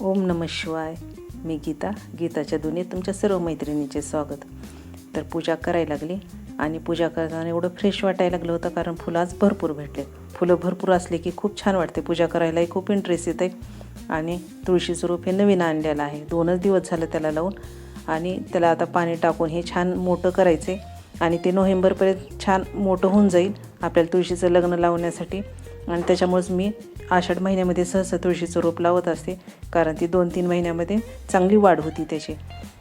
ओम नम शिवाय. मी गीता गीताच्या दुनियेत तुमच्या सर्व मैत्रिणीचे स्वागत. तर पूजा करायला लागली आणि पूजा करताना एवढं फ्रेश वाटायला लागलं होतं कारण फुलं आज भरपूर भेटले. फुलं भरपूर असले की खूप छान वाटते. पूजा करायलाही खूप इंटरेस्ट येते. आणि तुळशीचं रोप हे नवीन आणलेलं आहे. दोनच दिवस झालं त्याला लावून. आणि त्याला आता पाणी टाकून हे छान मोठं करायचे आणि ते नोव्हेंबरपर्यंत छान मोठं होऊन जाईल. आपल्याला तुळशीचं लग्न लावण्यासाठी. आणि त्याच्यामुळेच मी आषाढ महिन्यामध्ये सहसा तुळशीचं रोप लावत असते. कारण ती दोन तीन महिन्यामध्ये चांगली वाढ होती त्याची.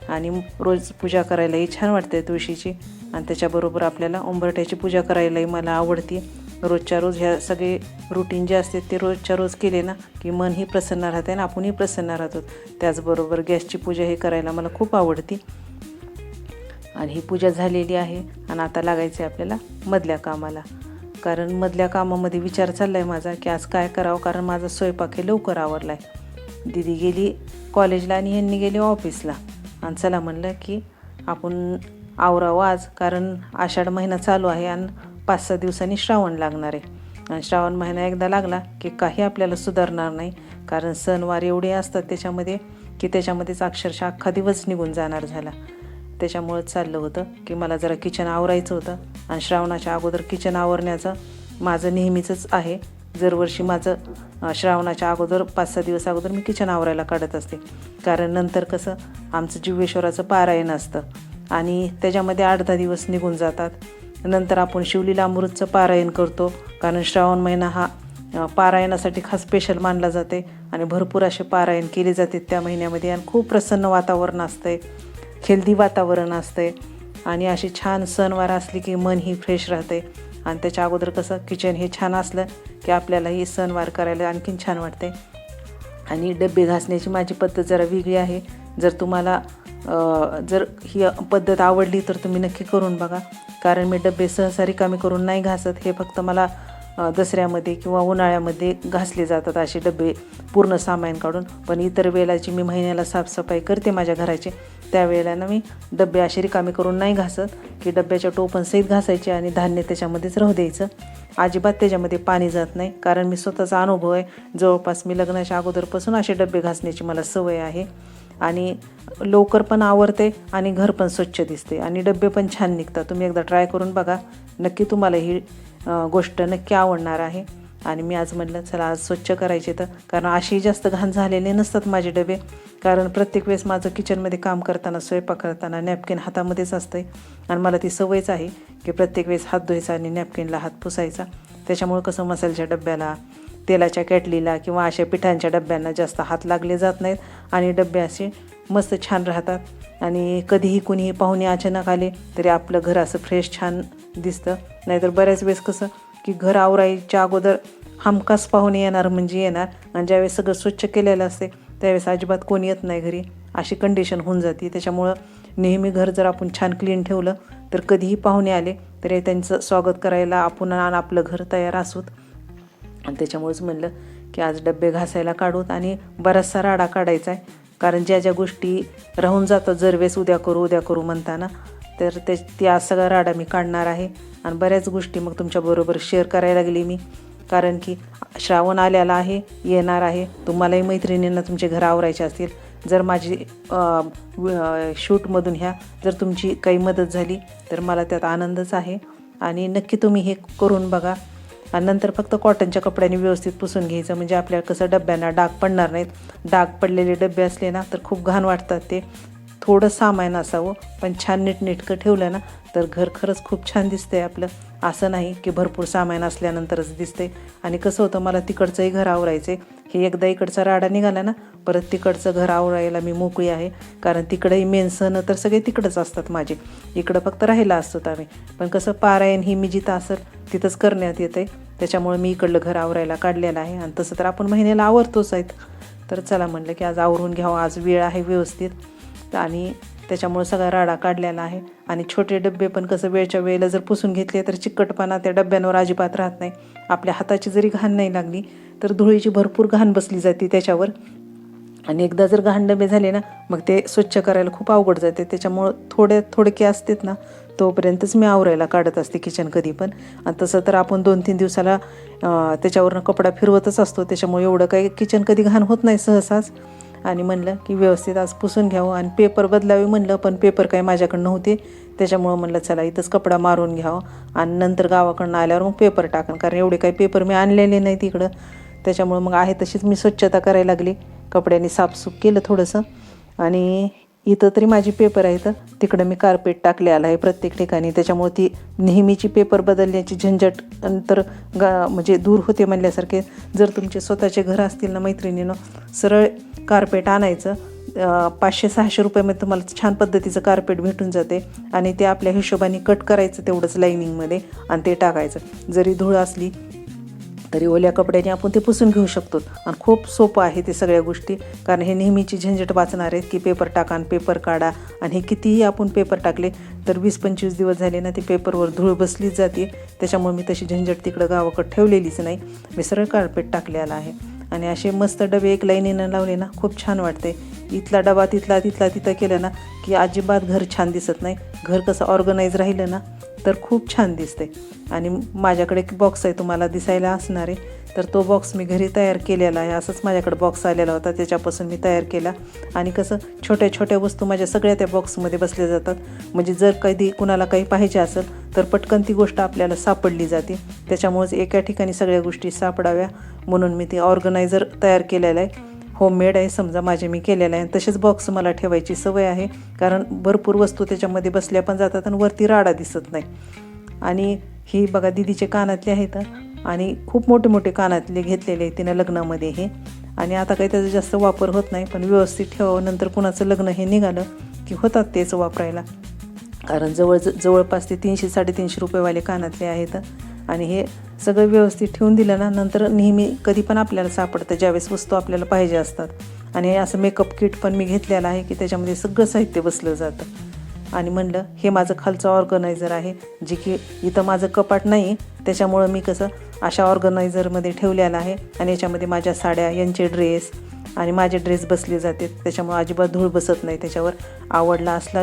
आणि रोज पूजा करायलाही छान वाटते तुळशीची. आणि त्याच्याबरोबर आपल्याला उंबरठ्याची पूजा करायलाही मला आवडते. रोजच्या रोज ह्या सगळे रुटीन जे असते ते रोजच्या रोज केले ना की मनही प्रसन्न राहते आणि आपणही प्रसन्न राहतो. त्याचबरोबर गॅसची पूजा हे करायला मला खूप आवडते. आणि ही पूजा झालेली आहे आणि आता लागायचं आहे आपल्याला मधल्या कामाला. कारण मधल्या कामामध्ये विचार चालला आहे माझा की आज काय करावं कारण माझा स्वयंपाक हे लवकर आवरला आहे दिदी गेली कॉलेजला आणि यांनी गेली ऑफिसला आणि चला म्हणलं की आपण आवरावं आज कारण आषाढ महिना चालू आहे आणि पाच सहा दिवसांनी श्रावण लागणार आहे. आणि श्रावण महिना एकदा लागला की काही आपल्याला सुधारणार नाही कारण सणवार एवढे असतात त्याच्यामध्ये की त्याच्यामध्येच अक्षरशः अख्खा दिवस निघून जाणार झाला. त्याच्यामुळंच चाललं होतं की मला जरा किचन आवरायचं होतं आणि श्रावणाच्या अगोदर किचन आवरण्याचं माझं नेहमीचंच आहे. दरवर्षी माझं श्रावणाच्या अगोदर पाच सहा दिवस अगोदर मी किचन आवरायला काढत असते. कारण नंतर कसं आमचं जीवेश्वराचं पारायण असतं आणि त्याच्यामध्ये आठ दहा दिवस निघून जातात. नंतर आपण शिवलीला अमृतचं पारायण करतो. कारण श्रावण महिना हा पारायणासाठी खास स्पेशल मानला जाते आणि भरपूर असे पारायण केले जाते त्या महिन्यामध्ये आणि खूप प्रसन्न वातावरण असतं आहे हेल्दी वातावरण असते आणि अशी छान सणवार असली की मन ही फ्रेश राहते आणि त्याच्या अगोदर कसं किचन हे छान असलं की आपल्यालाही सणवार करायला आणखीन छान वाटते आणि डबे घासण्याची माझी पद्धत जरा वेगळी आहे. जर तुम्हाला जर ही पद्धत आवडली तर तुम्ही नक्की करून बघा. कारण मी डबे सहसा रिकामी करून नाही घासत. हे फक्त मला दसऱ्यामध्ये किंवा उन्हाळ्यामध्ये घासले जातात असे डबे पूर्ण सामान काढून. पण इतर वेळेलाची मी महिन्याला साफसफाई करते माझ्या घराची. त्यावेळेला ना मी डबे असे रिकामे करून नाही घासत की डब्याच्या टोपणसहित घासायचे आणि धान्य त्याच्यामध्येच राहू द्यायचं. अजिबात त्याच्यामध्ये पाणी जात नाही कारण मी स्वतःचा अनुभव आहे. जवळपास मी लग्नाच्या अगोदरपासून असे डबे घासण्याची मला सवय आहे. आणि लवकर पण आवरते आणि घर पण स्वच्छ दिसते. आणि डबे पण छान निघतात. तुम्ही एकदा ट्राय करून बघा. नक्की तुम्हाला ही गोष्ट नक्की आवडणार आहे. आणि मी आज म्हटलं चला आज स्वच्छ करायचे तर. कारण अशी जास्त घाण झालेले नसतात माझे डबे. कारण प्रत्येक वेळेस माझं किचनमध्ये काम करताना स्वयंपाक करताना नॅपकिन हातामध्येच असते आणि मला ती सवयच आहे की प्रत्येक वेळेस हात धुवायचा आणि नॅपकिनला हात पुसायचा. त्याच्यामुळं कसं मसाल्याच्या डब्याला तेलाच्या कॅटलीला किंवा अशा पिठांच्या डब्यांना जास्त हात लागले जात नाहीत. आणि डबे असे मस्त छान राहतात. आणि कधीही कुणीही पाहुणे अचानक आले तरी आपलं घर असं फ्रेश छान दिसतं. नाहीतर बऱ्याच वेळेस कसं की घर आवरायच्या अगोदर हमखास पाहुणे येणार म्हणजे येणार. आणि ज्यावेळेस सगळं स्वच्छ केलेलं असते त्यावेळेस अजिबात कोणी येत नाही घरी. अशी कंडिशन होऊन जाते. त्याच्यामुळं नेहमी घर जर आपण छान क्लीन ठेवलं तर कधीही पाहुणे आले तरी त्यांचं स्वागत करायला आपण आणि आपलं घर तयार असूत. आणि त्याच्यामुळेच म्हणलं की आज डबे घासायला काढूत आणि बराचसा राडा काढायचा आहे. कारण ज्या ज्या गोष्टी राहून जातात जरवेळेस उद्या करू उद्या करू म्हणताना तर ते त्या आज सगळा राडा मी काढणार आहे. आणि बऱ्याच गोष्टी मग तुमच्याबरोबर शेअर करायला लागली मी. कारण की श्रावण आलेला आहे येणार आहे. तुम्हालाही मैत्रिणींना तुमचे घर आवरायचे असतील. जर माझी शूटमधून ह्या जर तुमची काही मदत झाली तर मला त्यात आनंदच आहे. आणि नक्की तुम्ही हे करून बघा. आणि नंतर फक्त कॉटनच्या कपड्याने व्यवस्थित पुसून घ्यायचं. म्हणजे आपल्याला कसं डब्यांना डाग पडणार नाहीत. डाग पडलेले डबे असले ना तर खूप घाण वाटतात ते. थोडं सामान असावं पण छान नीटनेटकं ठेवलं ना तर घर खरंच खूप छान दिसतंय आपलं. असं नाही की भरपूर सामान असल्यानंतरच दिसते आणि कसं होतं मला तिकडचंही घर आवरायचं हे एकदा इकडचा राडा निघाला ना परत तिकडचं घर आवरायला मी मोकळी आहे. कारण तिकडंही मेन सण तर सगळे तिकडंच असतात माझे. इकडं फक्त राहायला असतो आम्ही. पण कसं पारायण ही मी जिथं असेल तिथंच करण्यात येतं आहे त्याच्यामुळे मी इकडलं घर आवरायला काढलेलं आहे. आणि तसं तर आपण महिन्याला आवरतोच आहेत. तर चला म्हणलं की आज आवरून घ्यावं. आज वेळ आहे व्यवस्थित. आणि त्याच्यामुळे सगळा राडा काढलेला आहे. आणि छोटे डबे पण कसं वेळच्या वेळेला जर पुसून घेतले तर चिकटपणा त्या डब्यांवर अजिबात राहत नाही. आपल्या हाताची जरी घाण नाही लागली तर धुळीची भरपूर घाण बसली जाते त्याच्यावर. आणि एकदा जर घाण डबे झाले ना मग ते स्वच्छ करायला खूप अवघड जाते. त्याच्यामुळं थोडे थोडके असतात ना तोपर्यंतच मी आवरायला काढत असते किचन कधी पण. आणि तसं तर आपण दोन तीन दिवसाला त्याच्यावरनं कपडा फिरवतच असतो. त्याच्यामुळे एवढं काही किचन कधी घाण होत नाही सहसाच. आणि म्हणलं की व्यवस्थित आज पुसून घ्यावं आणि पेपर बदलावे म्हणलं पण पेपर काही माझ्याकडं नव्हते. त्याच्यामुळं म्हणलं चला इथंच कपडा मारून घ्यावं आणि नंतर गावाकडनं आल्यावर मग पेपर टाकन कारण एवढे काही पेपर मी आणलेले नाही तिकडं. त्याच्यामुळं मग आहे तशीच मी स्वच्छता करायला लागली. कपड्यांनी साफसूफ केलं थोडंसं. आणि इथं तरी माझी पेपर आहे तर तिकडं मी कार्पेट टाकलेलं आहे प्रत्येक ठिकाणी. त्याच्यामुळे ती नेहमीची पेपर बदलण्याची झंझट नंतर गा म्हणजे दूर होते म्हणल्यासारखे. जर तुमचे स्वतःचे घर असतील ना मैत्रिणीनं सरळ कार्पेट आणायचं. पाचशे सहाशे रुपयामध्ये तुम्हाला छान पद्धतीचं कार्पेट भेटून जाते. आणि ते आपल्या हिशोबाने कट करायचं तेवढंच लाईनिंगमध्ये आणि ते टाकायचं. जरी धूळ असली तरी ओल्या कपड्याने आपण ते पुसून घेऊ शकतो. आणि खूप सोपं आहे ते सगळ्या गोष्टी. कारण हे नेहमीची झंझट वाचणार आहेत की पेपर टाका आणि पेपर काढा. आणि हे कितीही आपण पेपर टाकले तर वीस पंचवीस दिवस झाले ना ते पेपरवर धूळ बसलीच जाते. त्याच्यामुळे मी तशी झंझट तिकडं गावाकडं ठेवलेलीच नाही. मी सरळ कार्पेट टाकलेला आहे. आणि असे मस्त डबे एक लाईनीनं लावले ना खूप छान वाटते. इथला डबा तिथला तिथला तिथं केलं ना की अजिबात घर छान दिसत नाही. घर कसं ऑर्गनाईज राहिलं ना तर खूप छान दिसते. आणि माझ्याकडे एक बॉक्स आहे तुम्हाला दिसायला असणार आहे. तर तो बॉक्स मी घरी तयार केलेला आहे. असंच माझ्याकडे बॉक्स आलेला होता. त्याच्यापासून मी तयार केला. आणि कसं छोट्या छोट्या वस्तू माझ्या सगळ्या त्या बॉक्समध्ये बसल्या जातात. म्हणजे जर कधी कुणाला काही पाहिजे असेल तर पटकन ती गोष्ट आपल्याला सापडली जाते. त्याच्यामुळेच एका ठिकाणी सगळ्या गोष्टी सापडाव्या म्हणून मी ते ऑर्गनायझर तयार केलेलं आहे. होममेड आहे समजा माझे मी केलेलं आहे. आणि तसेच बॉक्स मला ठेवायची सवय आहे. कारण भरपूर वस्तू त्याच्यामध्ये बसल्या पण जातात आणि वरती राडा दिसत नाही. आणि ही बघा दिदीचे कानातले आहेत आणि खूप मोठे मोठे कानातले घेतलेले आहेत तिनं लग्नामध्ये हे. आणि आता काही त्याचा जास्त वापर होत नाही पण व्यवस्थित ठेवावं नंतर कुणाचं लग्न हे निघालं की होतात तेच वापरायला. कारण जवळ जवळपास ते तीनशे साडेतीनशे रुपयेवाले कानातले आहेत आणि हे सगळं व्यवस्थित ठेवून दिलं ना नंतर नेहमी कधी पण आपल्याला सापडतं ज्यावेळेस वस्तू आपल्याला पाहिजे असतात. आणि हे असं मेकअप किट पण मी घेतलेलं आहे की त्याच्यामध्ये सगळं साहित्य बसलं जातं. आणि म्हणलं हे माझं खालचं ऑर्गनायझर आहे जे की इथं माझं कपाट नाही त्याच्यामुळं मी कसं अशा ऑर्गनायझरमध्ये ठेवलेलं आहे आणि याच्यामध्ये माझ्या साड्या यांचे ड्रेस आणि माझे ड्रेस बसले जाते. त्याच्यामुळं अजिबात धूळ बसत नाही. त्याच्यावर आवडला असला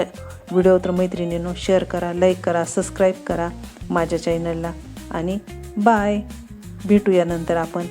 व्हिडिओ तर मैत्रिणींनो शेअर करा लाईक करा सबस्क्राईब करा माझ्या चॅनलला आणि बाय. भेटूया नंतर आपण.